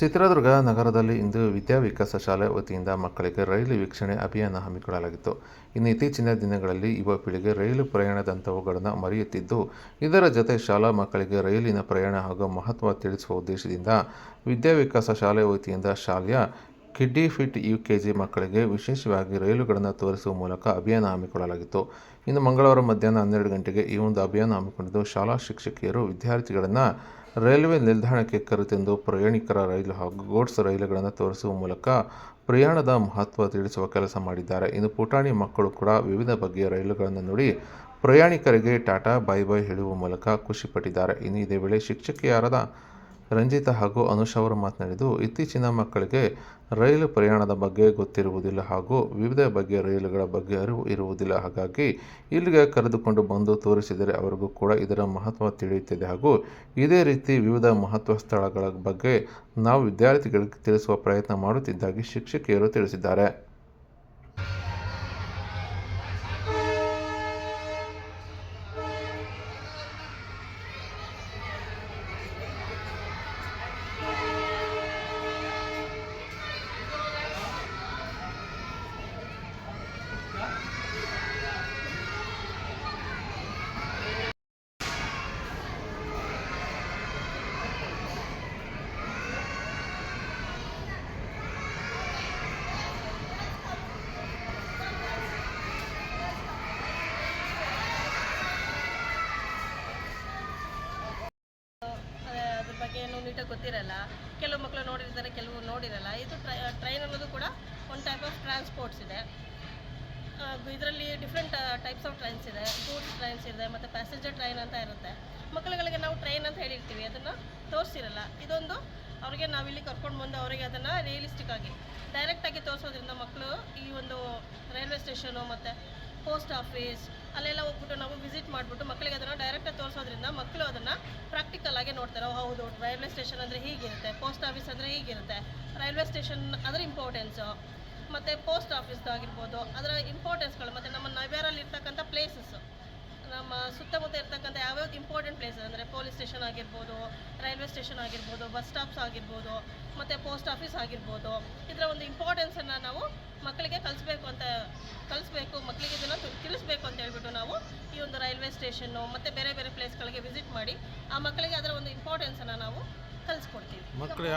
ಚಿತ್ರದುರ್ಗ ನಗರದಲ್ಲಿ ಇಂದು ವಿದ್ಯಾವಿಕಾಸ ಶಾಲೆ ವತಿಯಿಂದ ಮಕ್ಕಳಿಗೆ ರೈಲು ವೀಕ್ಷಣೆ ಅಭಿಯಾನ ಹಮ್ಮಿಕೊಳ್ಳಲಾಗಿತ್ತು. ಇನ್ನು ಇತ್ತೀಚಿನ ದಿನಗಳಲ್ಲಿ ಯುವ ಪೀಳಿಗೆ ರೈಲು ಪ್ರಯಾಣದಂಥವುಗಳನ್ನು ಮರೆಯುತ್ತಿದ್ದು, ಇದರ ಜೊತೆ ಶಾಲಾ ಮಕ್ಕಳಿಗೆ ರೈಲಿನ ಪ್ರಯಾಣ ಹಾಗೂ ಮಹತ್ವ ತಿಳಿಸುವ ಉದ್ದೇಶದಿಂದ ವಿದ್ಯಾವಿಕಾಸ ಶಾಲೆ ವತಿಯಿಂದ ಶಾಲೆಯ kiddie fit U K G ಮಕ್ಕಳಿಗೆ ವಿಶೇಷವಾಗಿ ರೈಲುಗಳನ್ನು ತೋರಿಸುವ ಮೂಲಕ ಅಭಿಯಾನ ಹಮ್ಮಿಕೊಳ್ಳಲಾಗಿತ್ತು. ಇನ್ನು ಮಂಗಳವಾರ ಮಧ್ಯಾಹ್ನ ಹನ್ನೆರಡು ಗಂಟೆಗೆ ಈ ಒಂದು ಅಭಿಯಾನ ಹಮ್ಮಿಕೊಂಡಿದ್ದು ಶಾಲಾ ಶಿಕ್ಷಕಿಯರು ವಿದ್ಯಾರ್ಥಿಗಳನ್ನು ರೈಲ್ವೆ ನಿಲ್ದಾಣಕ್ಕೆ ಕರೆತಂದು ಪ್ರಯಾಣಿಕರ ರೈಲು ಹಾಗೂ ಗೂಡ್ಸ್ ರೈಲುಗಳನ್ನು ತೋರಿಸುವ ಮೂಲಕ ಪ್ರಯಾಣದ ಮಹತ್ವ ತಿಳಿಸುವ ಕೆಲಸ ಮಾಡಿದ್ದಾರೆ. ಇನ್ನು ಪುಟಾಣಿ ಮಕ್ಕಳು ಕೂಡ ವಿವಿಧ ಬಗೆಯ ರೈಲುಗಳನ್ನು ನೋಡಿ ಪ್ರಯಾಣಿಕರಿಗೆ ಟಾಟಾ ಬೈ ಬೈ ಹೇಳುವ ಮೂಲಕ ಖುಷಿಪಟ್ಟಿದ್ದಾರೆ ಇನ್ನು ಇದೇ ವೇಳೆ ಶಿಕ್ಷಕಿಯರಾದ ರಂಜಿತಾ ಹಾಗೂ ಅನುಷ್ ಅವರು ಮಾತನಾಡಿದ್ದು, ಇತ್ತೀಚಿನ ಮಕ್ಕಳಿಗೆ ರೈಲು ಪ್ರಯಾಣದ ಬಗ್ಗೆ ಗೊತ್ತಿರುವುದಿಲ್ಲ ಹಾಗೂ ವಿವಿಧ ಬಗೆಯ ರೈಲುಗಳ ಬಗ್ಗೆ ಅರಿವು ಇರುವುದಿಲ್ಲ. ಹಾಗಾಗಿ ಇಲ್ಲಿಗೆ ಕರೆದುಕೊಂಡು ಬಂದು ತೋರಿಸಿದರೆ ಅವರಿಗೂ ಕೂಡ ಇದರ ಮಹತ್ವ ತಿಳಿಯುತ್ತದೆ ಹಾಗೂ ಇದೇ ರೀತಿ ವಿವಿಧ ಮಹತ್ವ ಸ್ಥಳಗಳ ಬಗ್ಗೆ ನಾವು ವಿದ್ಯಾರ್ಥಿಗಳಿಗೆ ತಿಳಿಸುವ ಪ್ರಯತ್ನ ಮಾಡುತ್ತಿದ್ದಾಗಿ ಶಿಕ್ಷಕಿಯರು ತಿಳಿಸಿದ್ದಾರೆ. ನೀಟಾಗಿ ಗೊತ್ತಿರಲ್ಲ. ಕೆಲವು ಮಕ್ಕಳು ನೋಡಿರ್ತಾರೆ, ಕೆಲವು ನೋಡಿರಲ್ಲ. ಇದು ಟ್ರೈನ್ ಅನ್ನೋದು ಕೂಡ ಒಂದು ಟೈಪ್ ಆಫ್ ಟ್ರಾನ್ಸ್ಪೋರ್ಟ್ಸ್ ಇದೆ. ಇದರಲ್ಲಿ ಡಿಫ್ರೆಂಟ್ ಟೈಪ್ಸ್ ಆಫ್ ಟ್ರೈನ್ಸ್ ಇದೆ. ಗೂಡ್ಸ್ ಟ್ರೈನ್ಸ್ ಇದೆ, ಮತ್ತು ಪ್ಯಾಸೆಂಜರ್ ಟ್ರೈನ್ ಅಂತ ಇರುತ್ತೆ. ಮಕ್ಕಳುಗಳಿಗೆ ನಾವು ಟ್ರೈನ್ ಅಂತ ಹೇಳಿರ್ತೀವಿ. ಅದನ್ನು ತೋರಿಸಿರಲ್ಲ. ಇದೊಂದು ಅವ್ರಿಗೆ ನಾವಿಲ್ಲಿ ಕರ್ಕೊಂಡು ಬಂದು ಅವರಿಗೆ ಅದನ್ನು ರಿಯಲಿಸ್ಟಿಕ್ ಆಗಿ ಡೈರೆಕ್ಟಾಗಿ ತೋರಿಸೋದ್ರಿಂದ ಮಕ್ಕಳು ಈ ಒಂದು ರೈಲ್ವೆ ಸ್ಟೇಷನು ಮತ್ತು ಪೋಸ್ಟ್ ಆಫೀಸ್ ಅಲ್ಲೆಲ್ಲ ಹೋಗ್ಬಿಟ್ಟು ನಾವು ವಿಸಿಟ್ ಮಾಡಿಬಿಟ್ಟು ಮಕ್ಕಳಿಗೆ ಅದನ್ನು ಡೈರೆಕ್ಟಾಗಿ ತೋರಿಸೋದ್ರಿಂದ ಮಕ್ಕಳು ಅದನ್ನು ಪ್ರಾಕ್ಟಿಕಲ್ ಆಗಿ ನೋಡ್ತಾರೆ. ಹೌದು ರೈಲ್ವೆ ಸ್ಟೇಷನ್ ಅಂದರೆ ಹೀಗಿರುತ್ತೆ ಪೋಸ್ಟ್ ಆಫೀಸ್ ಅಂದರೆ ಹೀಗಿರುತ್ತೆ. ರೈಲ್ವೆ ಸ್ಟೇಷನ್ ಅದರ ಇಂಪಾರ್ಟೆನ್ಸು ಮತ್ತು ಪೋಸ್ಟ್ ಆಫೀಸ್ದು ಆಗಿರ್ಬೋದು, ಅದರ ಇಂಪಾರ್ಟೆನ್ಸ್ಗಳು ಮತ್ತು ನಮ್ಮ ನವ್ಯಾರಲ್ಲಿ ಇರ್ತಕ್ಕಂಥ ಪ್ಲೇಸಸ್ಸು ನಮ್ಮ ಸುತ್ತಮುತ್ತ ಇರ್ತಕ್ಕಂಥ ಯಾವ್ಯಾವ ಇಂಪಾರ್ಟೆಂಟ್ ಪ್ಲೇಸಸ್ ಅಂದರೆ ಪೊಲೀಸ್ ಸ್ಟೇಷನ್ ಆಗಿರ್ಬೋದು ರೈಲ್ವೆ ಸ್ಟೇಷನ್ ಆಗಿರ್ಬೋದು ಬಸ್ ಸ್ಟಾಪ್ಸ್ ಆಗಿರ್ಬೋದು, ಮತ್ತು ಪೋಸ್ಟ್ ಆಫೀಸ್ ಆಗಿರ್ಬೋದು. ಇದರ ಒಂದು ಇಂಪಾರ್ಟೆನ್ಸನ್ನು ನಾವು ಮಕ್ಕಳಿಗೆ ಕಲಿಸ್ಬೇಕು ಅಂತ ಸ್ಟೇಷನ್ನು ಮತ್ತು ಬೇರೆ ಬೇರೆ ಪ್ಲೇಸ್ಗಳಿಗೆ ವಿಸಿಟ್ ಮಾಡಿ ಆ ಮಕ್ಕಳಿಗೆ ಅದರ ಒಂದು ಇಂಪಾರ್ಟೆನ್ಸನ್ನು ನಾವು ಕಲಿಸ್ಕೊಡ್ತೀವಿ. ಮಕ್ಕಳು